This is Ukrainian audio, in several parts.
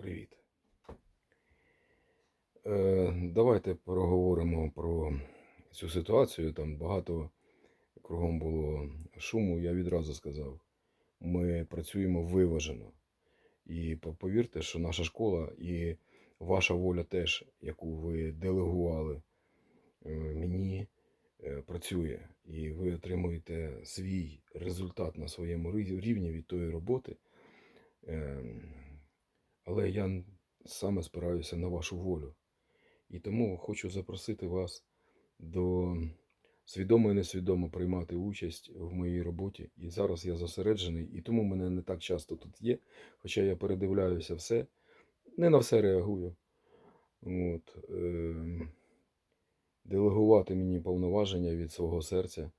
Привіт. Е, давайте проговоримо про цю ситуацію. Там багато кругом було шуму. Я відразу сказав, ми працюємо виважено. І повірте, що наша школа і ваша воля теж, яку ви делегували е, мені, е, працює. І ви отримуєте свій результат на своєму рівні від тої роботи. Але я саме спираюся на вашу волю. І тому хочу запросити вас до свідомо і несвідомо приймати участь в моїй роботі. І зараз я зосереджений, і тому мене не так часто тут є. Хоча я передивляюся все, не на все реагую. От, ем, делегувати мені повноваження від свого серця,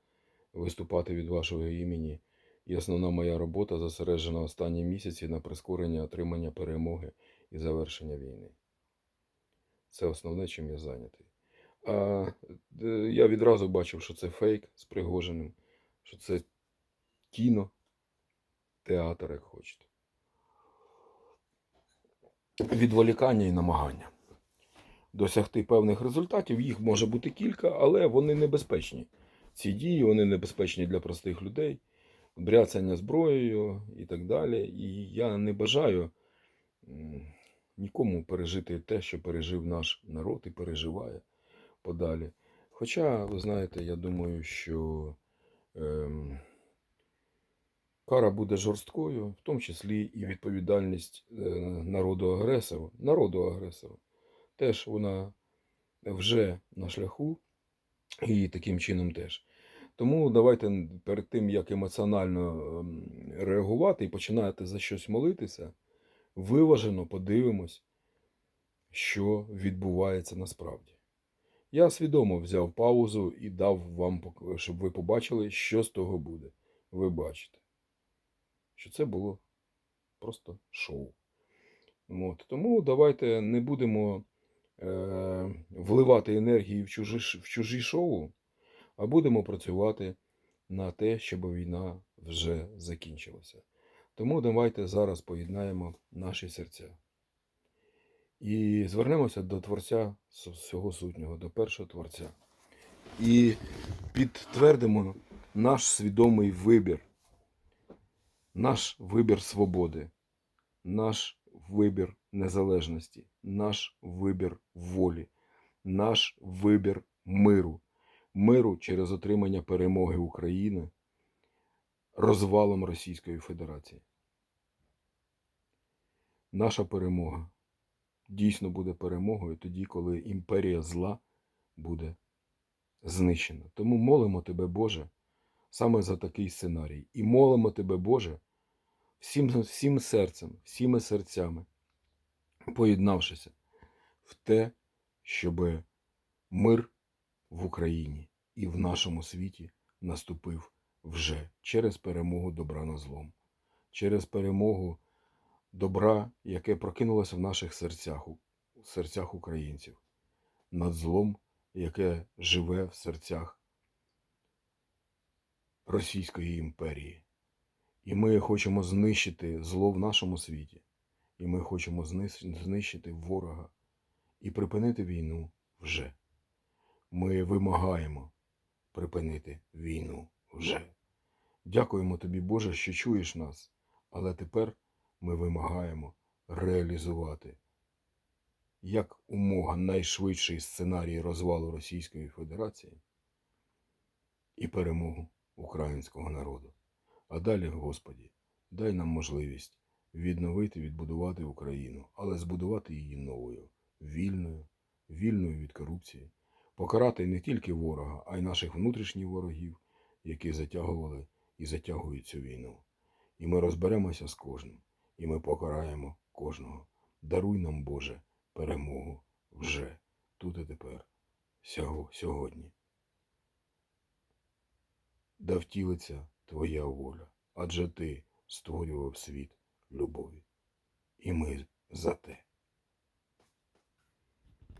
виступати від вашого імені. І основна моя робота зосереджена останні місяці на прискорення отримання перемоги і завершення війни. Це основне, чим я зайнятий. А е, я відразу бачив, що це фейк з Пригожиним, що це кіно, театр, як хочете. Відволікання і намагання досягти певних результатів. Їх може бути кілька, але вони небезпечні. Ці дії вони небезпечні для простих людей, бряцання зброєю і так далі. І я не бажаю нікому пережити те, що пережив наш народ і переживає подалі. Хоча, ви знаєте, я думаю, що ем, кара буде жорсткою, в тому числі і відповідальність е, народу агресору, народу агресору. Теж вона вже на шляху, і таким чином теж. Тому давайте перед тим, як емоціонально ем, реагувати і починаєте за щось молитися, виважено подивимось, що відбувається насправді. Я свідомо взяв паузу і дав вам, щоб ви побачили, що з того буде. Ви бачите, що це було просто шоу. От. Тому давайте не будемо е, вливати енергії в чужі, в чужі шоу, а будемо працювати на те, щоб війна вже закінчилася. Тому давайте зараз поєднаємо наші серця. І звернемося до Творця всього сутнього, до першого Творця. І підтвердимо наш свідомий вибір, наш вибір свободи, наш вибір незалежності, наш вибір волі, наш вибір миру, миру через отримання перемоги України розвалом Російської Федерації. Наша перемога дійсно буде перемогою тоді, коли імперія зла буде знищена. Тому молимо тебе, Боже, саме за такий сценарій. І молимо тебе, Боже, всім, всім серцем, всіми серцями, поєднавшися в те, щоб мир в Україні і в нашому світі наступив вже через перемогу добра над злом, через перемогу добра, яке прокинулося в наших серцях, у серцях українців, над злом, яке живе в серцях Російської імперії. І ми хочемо знищити зло в нашому світі. І ми хочемо знищити ворога і припинити війну вже. Ми вимагаємо припинити війну вже. Дякуємо тобі, Боже, що чуєш нас, але тепер ми вимагаємо реалізувати як умога найшвидший сценарій розвалу Російської Федерації і перемогу українського народу. А далі, Господі, дай нам можливість відновити, відбудувати Україну, але збудувати її новою, вільною, вільною від корупції, покарати не тільки ворога, а й наших внутрішніх ворогів, які затягували і затягують цю війну. І ми розберемося з кожним, і ми покараємо кожного. Даруй нам, Боже, перемогу вже, тут і тепер, сього- сьогодні. Да втілиться Твоя воля, адже Ти створював світ любові. І ми за те.